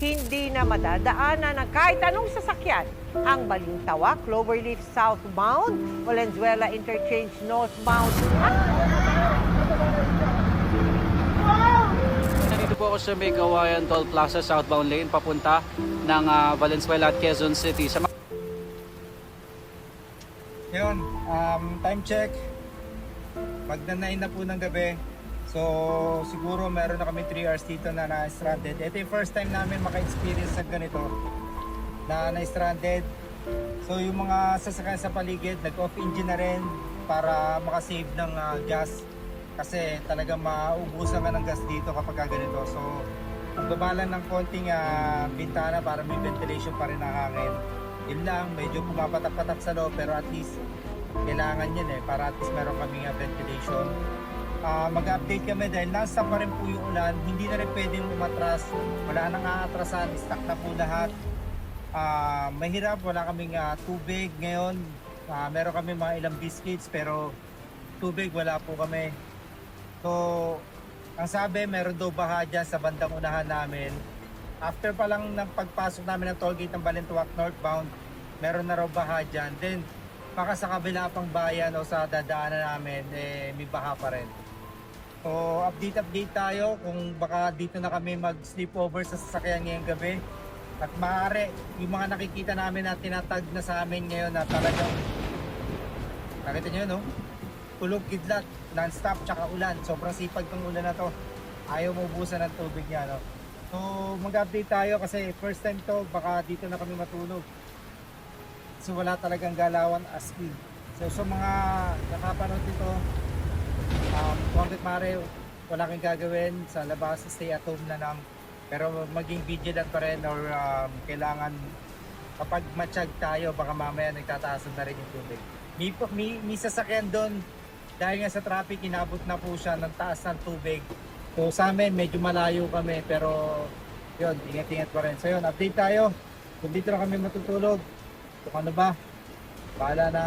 Hindi na madadaanan ng kahit anong sasakyan ang Balintawa, Cloverleaf southbound, Valenzuela Interchange northbound Nandito po ako sa May Kawayan Toll Plaza southbound lane papunta ng ah, Valenzuela at Quezon City. Sa Yun, um, time check. Magna-9 na po ng gabi. So, siguro meron na kami 3 hours dito na na-stranded. Ito yung first time namin maka-experience ng ganito na na-stranded. So, yung mga sasakyan sa paligid, nag-off engine na rin para makasave ng ah, gas. Kasi talagang maubusan ka ng gas dito kapag ka ganito. So, magbabalan ng konting ah, bintana para may ventilation pa rin ang hangin. Yun lang, medyo pumapatak-patak sa loob pero at least kailangan yun eh para at least meron kami ventilation. Ah, mag-update kami dahil nasa pa rin po yung ulan, hindi na rin pwedeng umatras, wala nang aatrasan, stock na po lahat. Ah, mahirap, wala kaming ah, tubig ngayon. Ah, meron kami mga ilang biscuits pero tubig wala po kami. So, ang sabi, meron daw baha dyan sa bandang unahan namin. After pa lang ng pagpasok namin ng tollgate ng Balintuak northbound, meron na raw baha dyan. Then, baka sa kabila pang bayan o sa dadaanan namin, eh, may baha pa rin. So, update-update tayo kung baka dito na kami mag-sleepover sa sasakyan ngayong gabi. At maaari, yung mga nakikita namin na tinatag na sa amin ngayon na talagang nakita nyo no? Kulog kidlat, non-stop, tsaka ulan. Sobrang sipag tong ulan na to. Ayaw maubusan ng tubig niya, no? So, mag-update tayo kasi first time to, baka dito na kami matulog. So, wala talagang galawan as in. So, sa mga nakapanood dito, um, hanggat mare, wala kang gagawin sa labas, stay at home na lang. Pero maging vigilant pa rin or um, kailangan kapag matsyag tayo, baka mamaya nagtataasan na rin yung tubig. May, may, may sasakyan doon, dahil nga sa traffic, inabot na po siya ng taas ng tubig. So sa amin, medyo malayo kami, pero yun, ingat-ingat pa rin. So yun, update tayo. Kung dito na kami matutulog, kung ano ba, bahala na.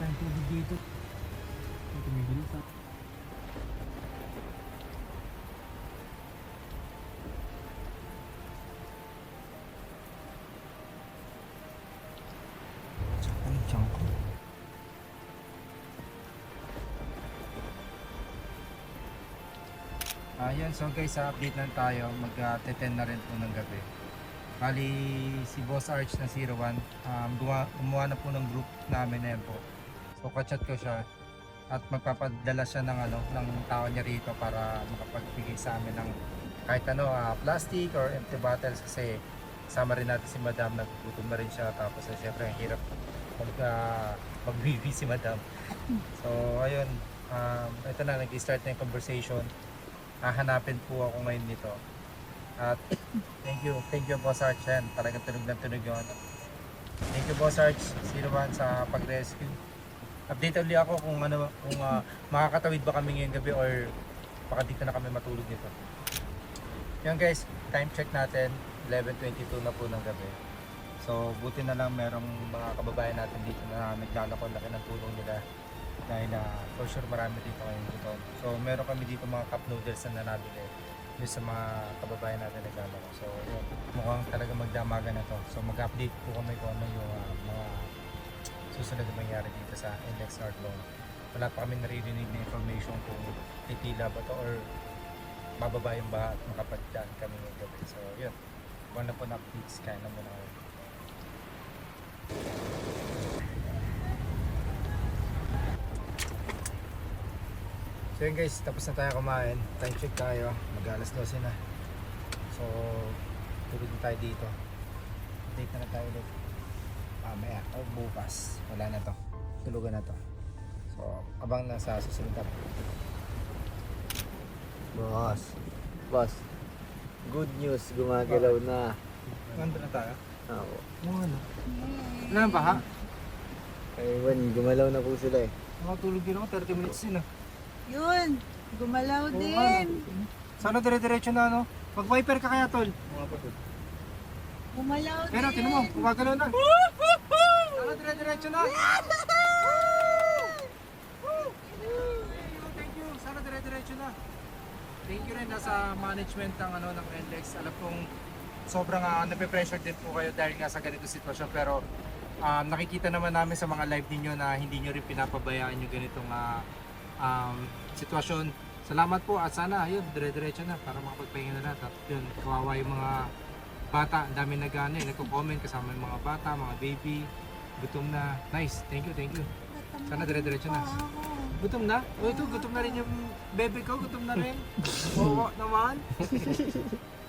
Tayong tubig dito. Ito may bilis ah. Ayan, so guys, sa update lang tayo. Mag-10 na rin po ng gabi. Bali, si Boss Arch na 01, um, gumawa, na po ng group namin na po. So, kachat ko siya. At magpapadala siya ng ano ng tao niya rito para makapagbigay sa amin ng kahit ano ah, plastic or empty bottles kasi sama rin natin si Madam. Naggutom na rin siya. Tapos eh, syempre ang hirap mag uh, magbibi si Madam. So ayun um, ito na nag-start na yung conversation. Hahanapin po ako ngayon nito. At thank you thank you Boss Arch. Yan talagang tunog na tunog yung ano. Thank you Boss Arch. Zero one sa pag-rescue update ulit ako kung ano kung ah, makakatawid ba kami ngayong gabi or baka dito na kami matulog dito. Yan guys, time check natin 11:22 na po ng gabi. So buti na lang merong mga kababayan natin dito na naglalako laki ng tulong nila dahil na for sure marami dito ngayon dito. So meron kami dito mga cup noodles na nabili yung sa mga kababayan natin naglalako. So yun, mukhang talaga magdamagan na to. So mag-update po kami kung ano yung ah, mga susunod na mangyari dito sa Index North Loan. Wala pa kami naririnig na information kung titila ba to or bababa yung baha at makapadaan kami ngayong gabi. So yun, kung ano po na updates, kaya na muna kayo. So yun guys, tapos na tayo kumain. Time check tayo. Mag-alas 12 na. So, tulog na tayo dito. Update na na tayo ulit mamaya o bukas wala na to tulugan na to so abang na sa susunod na Boss. Boss. Good news, gumagalaw na. nandun na tayo Ako. ano ano wala ba ha? Aywan, gumalaw na po sila eh. makatulog din ako 30 minutes din ah Yun, gumalaw Oo din. nga. sana dire-diretso na ano mag wiper ka kaya tol Gumalaw din. pero tinan mo gumagalaw na sana dire-diretso na! Thank you, sana dire-diretso na thank you rin na sa management ng ano ng NLEX. Alam kong sobrang uh, nape-pressure din po kayo dahil nga sa ganito sitwasyon pero um, nakikita naman namin sa mga live ninyo na hindi nyo rin pinapabayaan yung ganitong ah, um, sitwasyon. Salamat po at sana yun, dire-diretso na para makapagpahinga na lahat. At yun, kawawa yung mga bata, ang dami nag ano, eh, nagko-comment kasama yung mga bata, mga baby, gutom na. Nice, thank you, thank you. Sana dire-diretso na. Gutom na? O ito, gutom na rin yung bebe ko, gutom na rin. Oo naman.